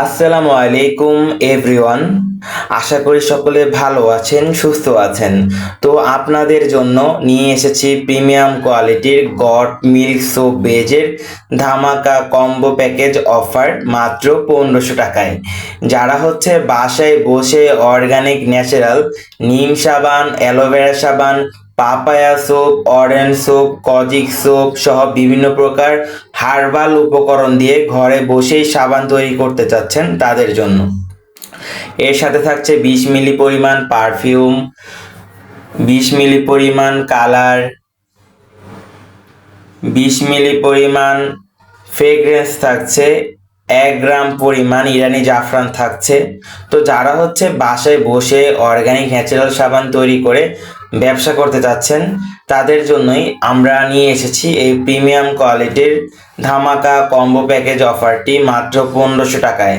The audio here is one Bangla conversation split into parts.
আসসালামু আলাইকুম এভরিওয়ান আশা করি সকলে ভালো আছেন, সুস্থ আছেন। তো আপনাদের জন্য নিয়ে এসেছি প্রিমিয়াম কোয়ালিটির গড মিল্ক সোপ বেজের ধামাকা কম্বো প্যাকেজ অফার মাত্র পনেরোশো টাকায়। যারা হচ্ছে বাসায় বসে অর্গানিক ন্যাচারাল নিম সাবান, অ্যালোভেরা সাবান papaya soap orange soap kojic soap সহ বিভিন্ন প্রকার হার্বাল উপকরণ দিয়ে ঘরে বসেই সাবান তৈরি করতে চাচ্ছেন তাদের জন্য। এর সাথে থাকছে বিশ মিলি পরিমাণ পারফিউম বিশ মিলি পরিমাণ কালার বিশ মিলি পরিমাণ ফ্রেগরেন্স থাকছে এক গ্রাম পরিমাণ ইরানি জাফরান থাকছে। তো যারা হচ্ছে বাসায় বসে অর্গানিক ন্যাচারাল সাবান তৈরি করে ব্যবসা করতে চাচ্ছেন, তাদের জন্যই আমরা নিয়ে এসেছি এই প্রিমিয়াম কোয়ালিটির ধামাকা কম্বো প্যাকেজ অফারটি মাত্র পনেরোশো টাকায়।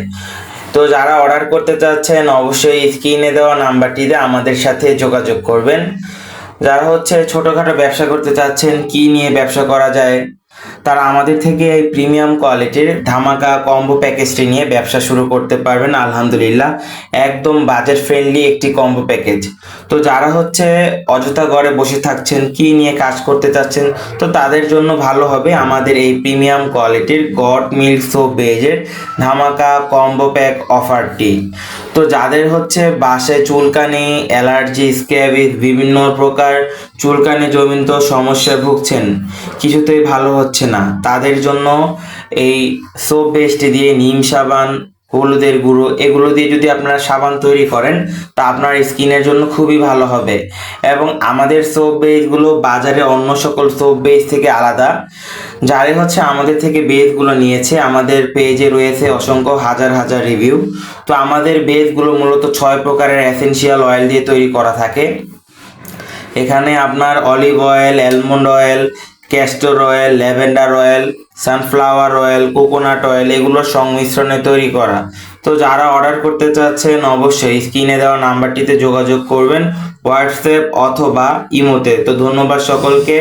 তো যারা অর্ডার করতে চাচ্ছেন, অবশ্যই স্ক্রিনে দেওয়া নাম্বারটিতে আমাদের সাথে যোগাযোগ করবেন। যারা হচ্ছে ছোটোখাটো ব্যবসা করতে চাচ্ছেন, কি নিয়ে ব্যবসা করা যায় তারা আমাদের থেকে এই প্রিমিয়াম কোয়ালিটির ধামাকা কম্বো প্যাকেজটি নিয়ে ব্যবসা শুরু করতে পারবেন, আলহামদুলিল্লাহ। একদম বাজেট ফ্রেন্ডলি একটি কম্বো প্যাকেজ তো যারা হচ্ছে অযথা ঘরে বসে থাকছেন, কি নিয়ে কাজ করতে চাচ্ছেন, তো তাদের জন্য ভালো হবে আমাদের এই প্রিমিয়াম কোয়ালিটির গড মিল্ক সোপ বেজের ধামাকা কম্বো প্যাক অফারটি তো যাদের হচ্ছে বাসে চুলকানি, অ্যালার্জি স্ক্যাবিস বিভিন্ন প্রকার চুলকানি জমিত সমস্যায় ভুগছেন, কিছুতেই ভালো হচ্ছে না। তাদের জন্য এই সোপ বেসটি দিয়ে নিম সাবান, হলুদের গুঁড়ো এগুলো দিয়ে যদি আপনারা সাবান তৈরি করেন, তা আপনার স্কিনের জন্য খুবই ভালো হবে। এবং আমাদের সোপ বেসগুলো বাজারে অন্য সকল সোপ বেস থেকে আলাদা। যারাই হচ্ছে আমাদের থেকে বেসগুলো নিয়েছে, আমাদের পেজে রয়েছে অসংখ্য হাজার হাজার রিভিউ তো আমাদের বেসগুলো মূলত ছয় প্রকারের এসেনশিয়াল অয়েল দিয়ে তৈরি করা থাকে। এখানে আপনার olive oil almond oil castor oil lavender oil sunflower oil coconut oil এগুলোর সংমিশ্রণে তৈরি করা। তো যারা অর্ডার করতে চাচ্ছেন অবশ্যই স্ক্রিনে দেওয়া নাম্বারটিতে যোগাযোগ করবেন, হোয়াটসঅ্যাপ অথবা ইমোতে। তো ধন্যবাদ সকলকে।